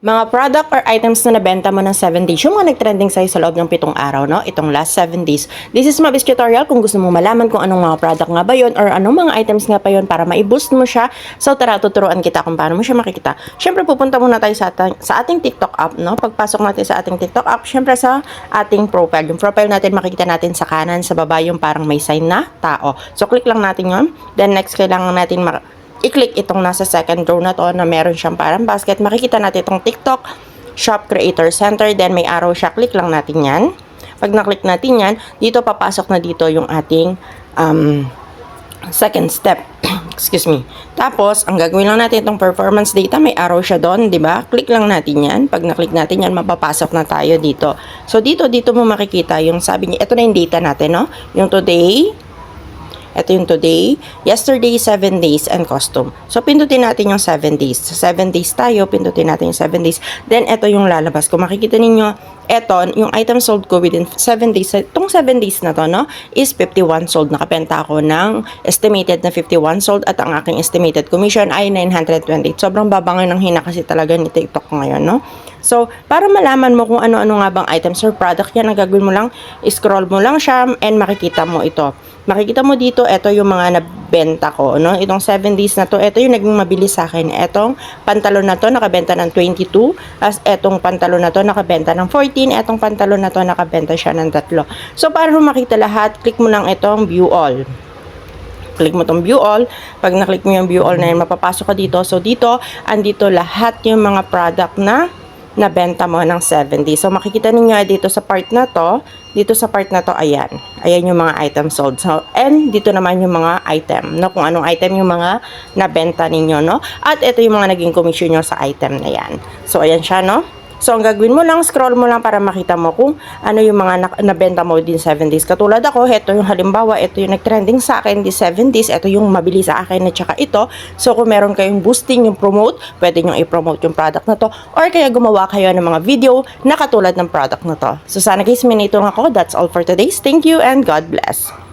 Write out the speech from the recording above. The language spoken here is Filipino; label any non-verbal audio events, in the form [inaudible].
Mga product or items na nabenta mo ng 7 days, yung mga nag-trending sa'yo sa loob ng pitong araw, no? Itong last 7 days. This is Mabis Tutorial kung gusto mo malaman kung anong mga product nga ba yun or anong mga items nga pa yun para ma-boost mo siya. So tara, tuturuan kita kung paano mo siya makikita. Siyempre, pupunta muna tayo sa, ating, sa ating TikTok app, no? Pagpasok natin sa ating TikTok app, siyempre sa ating profile. Yung profile natin, makikita natin sa kanan, sa baba, yung parang may sign na tao. So click lang natin yun. Then next, kailangan natin i-click itong nasa second row na to na meron siyang parang basket. Makikita natin itong TikTok Shop Creator Center. Then may arrow siya. Click lang natin yan. Pag na-click natin yan, dito papasok na dito yung ating um, second step. [clears throat] Excuse me. Tapos, ang gagawin lang natin itong performance data, may arrow siya doon, di ba? Click lang natin yan. Pag na-click natin yan, mapapasok na tayo dito. So, dito, dito mo makikita yung sabi niya, ito na yung data natin, no? Yung today, ito yung today, yesterday, 7 days, and custom. So, pindutin natin yung 7 days. So, 7 days tayo, pindutin natin yung 7 days. Then, ito yung lalabas. Kung makikita ninyo, ito, yung item sold ko within 7 days. Itong 7 days na to, no, is 51 sold. Nakapenta ako ng estimated na 51 sold at ang aking estimated commission ay 928. Sobrang baba ng hina kasi talaga ni TikTok ngayon, no? So, para malaman mo kung ano-ano nga bang items or product yan, ang gagawin mo lang, scroll mo lang siya and makikita mo ito. Makikita mo dito, ito yung mga nabenta ko, no? Itong 7 days na to, ito yung naging mabilis sa akin. Etong pantalon na to, nakabenta ng 22. As etong pantalon na to, nakabenta ng 14. Etong pantalon na to, nakabenta siya ng tatlo. So, para makita lahat, click mo lang itong view all click mo tong view all. Pag na-click mo yung view all na yun, mapapasok ka dito. So, dito, andito lahat yung mga product na nabenta mo ng 70. So, makikita ninyo dito sa part na to, dito sa part na to, ayan. Ayan yung mga item sold. So, and dito naman yung mga item, no? Kung anong item yung mga nabenta ninyo, no? At ito yung mga naging commission nyo sa item na yan. So, ayan siya, no? So, ang gagawin mo lang, scroll mo lang para makita mo kung ano yung mga na- nabenta mo din 7 days. Katulad ako, ito yung halimbawa, ito yung nag-trending sa akin di 7 days, ito yung mabili sa akin at saka ito. So, kung meron kayong boosting, yung promote, pwede nyo i-promote yung product na to or kaya gumawa kayo ng mga video na katulad ng product na to. So, sana guys, may naitulong ako. That's all for today's. Thank you and God bless.